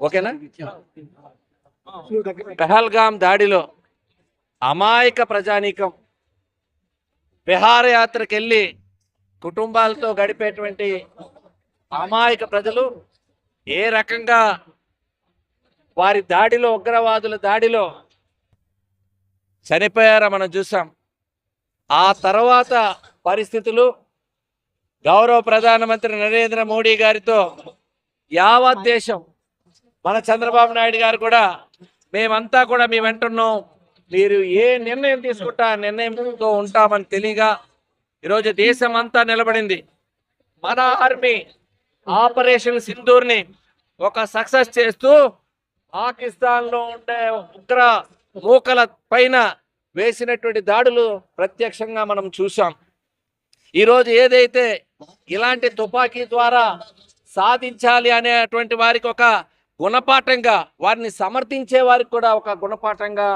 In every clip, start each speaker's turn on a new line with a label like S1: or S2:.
S1: ఓకేనా? పెహల్గాం దాడిలో అమాయక ప్రజానీకం విహారయాత్రకు వెళ్ళి కుటుంబాలతో గడిపేటువంటి అమాయక ప్రజలు ఏ రకంగా వారి దాడిలో ఉగ్రవాదుల దాడిలో చనిపోయారో మనం చూసాం. ఆ తర్వాత పరిస్థితులు గౌరవ ప్రధానమంత్రి నరేంద్ర మోడీ గారితో యావత్ దేశం మన చంద్రబాబు నాయుడు గారు కూడా మేమంతా కూడా మీ వెంటున్నాం. మీరు ఏ నిర్ణయం తీసుకుంటా నిర్ణయంతో ఉంటామని తెలియగా ఈరోజు దేశం అంతా నిలబడింది. మన ఆర్మీ ఆపరేషన్ సింధూర్ని ఒక సక్సెస్ చేస్తూ పాకిస్తాన్లో ఉండే ఉగ్ర మూకల పైన వేసినటువంటి దాడులు ప్రత్యక్షంగా మనం చూసాం ఈరోజు ఏదైతే ఇలాంటి తుపాకీ ద్వారా సాధించాలి అనేటువంటి వారికి ఒక గుణపాఠంగా వారిని సమర్థించే వారికి కూడా ఒక గుణపాఠంగా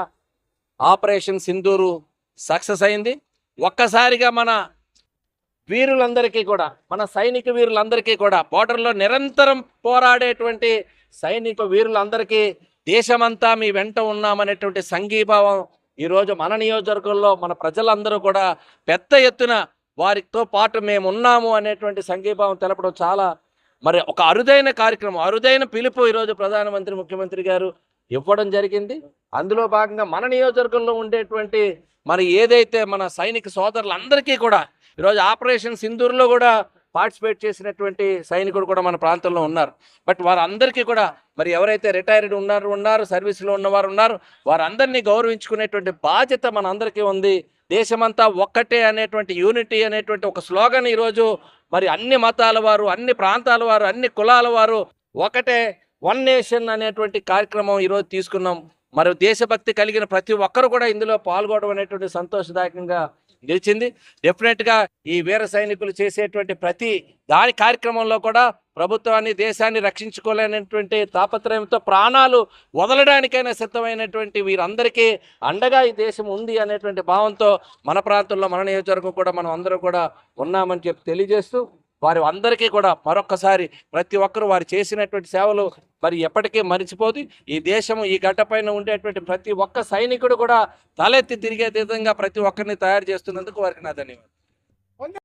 S1: ఆపరేషన్ సింధూరు సక్సెస్ అయింది. ఒక్కసారిగా మన వీరులందరికీ కూడా మన సైనిక వీరులందరికీ కూడా బోర్డర్లో నిరంతరం పోరాడేటువంటి సైనిక వీరులందరికీ దేశమంతా మీ వెంట ఉన్నామనేటువంటి సంఘీభావం ఈరోజు మన నియోజకవర్గంలో మన ప్రజలందరూ కూడా పెద్ద ఎత్తున వారితో పాటు మేము ఉన్నాము అనేటువంటి సంఘీభావం తెలపడం చాలా మరి ఒక అరుదైన కార్యక్రమం అరుదైన పిలుపు ఈరోజు ప్రధానమంత్రి ముఖ్యమంత్రి గారు ఇవ్వడం జరిగింది. అందులో భాగంగా మన నియోజకవర్గంలో ఉండేటువంటి మరి ఏదైతే మన సైనిక సోదరులందరికీ కూడా ఈరోజు ఆపరేషన్ సింధూర్లో కూడా పార్టిసిపేట్ చేసినటువంటి సైనికుడు కూడా మన ప్రాంతంలో ఉన్నారు. బట్ వారందరికీ కూడా మరి ఎవరైతే రిటైర్డ్ ఉన్నారు ఉన్నారు సర్వీస్లో ఉన్నవారు ఉన్నారు వారందరినీ గౌరవించుకునేటువంటి బాధ్యత మన అందరికీ ఉంది. దేశమంతా ఒక్కటే అనేటువంటి యూనిటీ అనేటువంటి ఒక స్లోగన్ ఈరోజు మరి అన్ని మతాల వారు అన్ని ప్రాంతాల వారు అన్ని కులాల వారు ఒకటే వన్ నేషన్ అనేటువంటి కార్యక్రమం ఈరోజు తీసుకున్నాం. మరి దేశభక్తి కలిగిన ప్రతి ఒక్కరు కూడా ఇందులో పాల్గొనడం అనేటువంటి సంతోషదాయకంగా నిలిచింది. డెఫినెట్గా ఈ వీర సైనికులు చేసేటువంటి ప్రతి దాని కార్యక్రమంలో కూడా ప్రభుత్వాన్ని దేశాన్ని రక్షించుకోలేనటువంటి తాపత్రయంతో ప్రాణాలు వదలడానికైనా సిద్ధమైనటువంటి వీరందరికీ అండగా ఈ దేశం ఉంది అనేటువంటి భావంతో మన ప్రాంతంలో మన నియోజకవర్గం కూడా మనం అందరూ కూడా ఉన్నామని చెప్పి తెలియజేస్తూ వారి అందరికీ కూడా మరొక్కసారి ప్రతి ఒక్కరు వారు చేసినటువంటి సేవలు మరి ఎప్పటికీ మరిచిపోదు. ఈ దేశం ఈ గడ్డపైన ఉండేటువంటి ప్రతి ఒక్క సైనికుడు కూడా తలెత్తి తిరిగే విధంగా ప్రతి ఒక్కరిని తయారు చేస్తున్నందుకు వారికి నా ధన్యవాదాలు.